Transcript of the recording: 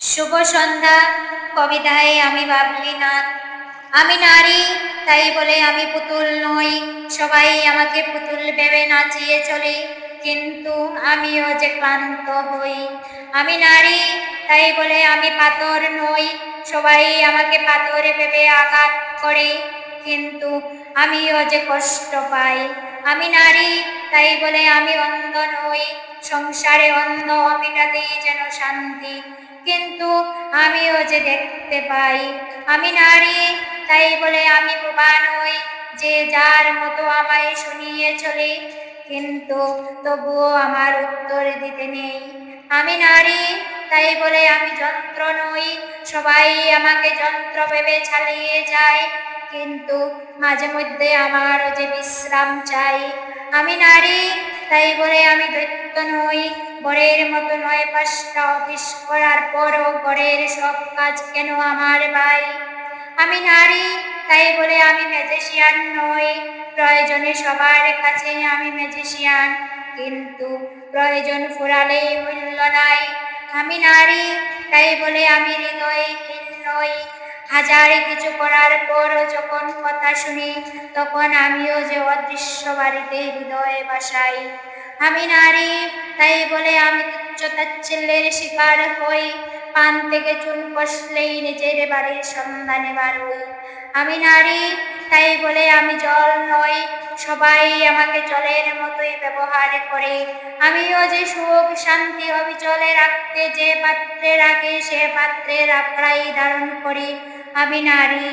শুভ সন্ধ্যা। কবিতায় আমি বাবলি আমি নারী, তাই বলে আমি পুতুল নই। সবাই আমাকে পুতুল ভেবে নাচিয়ে চলে। কিন্তু আমিও যে ক্লান্ত হই। আমি নারী, তাই বলে আমি পাথর নই। সবাই আমাকে পাথর ভেবে আঘাত করে। কিন্তু আমিও যে কষ্ট পাই। আমি নারী, তাই বলে আমি অন্ধ নই। সংসারে অন্ধ মেটাতেই যেন শান্তি। কিন্তু আমিও যে দেখতে পাই, আমি নারী, তাই বলে আমি বোবা নই যে যার মতো আমায় শুনিয়ে চলে। কিন্তু তবুও আমার উত্তর দিতে নেই। আমি নারী, তাই বলে আমি যন্ত্র নই, সবাই আমাকে যন্ত্র ভেবে চালিয়ে যায়। কিন্তু মাঝে মধ্যে আমারও যে বিশ্রাম চাই। আমি নারী, তাই বলে আমি দৈত্য নই বরের মতো নয়, পাঁচটা অফিস করার পরও ঘরের সব কাজ কেন আমার ভাই? আমি নারী, তাই বলে আমি ম্যাজিশিয়ান নই। প্রয়োজনে সবার কাছে আমি ম্যাজিশিয়ান কিন্তু প্রয়োজন ফুরালেই মূল্য নাই। আমি নারী, তাই বলে আমি হৃদয়হীন নই। হাজার কিছু করার পরও যখন কথা শুনি, তখন আমিও যে অদৃশ্য বাড়িতে হৃদয়ে বাসাই। আমি নারী, তাই বলে আমি তুচ্ছ তাচ্ছিল্যের শিকার হই। পান থেকে চুন কষলেই নিজের বাড়ির সন্ধানে বাড়ুই আমি নারী, তাই বলে আমি জল নই। সবাই আমাকে জলের মতোই ব্যবহার করে। আমিও যে সুখ, শান্তি, অবিচলে রাখতে যে পাত্রে রাখে সে পাত্রের আঁকড়াই ধারণ করি। আমি নারী।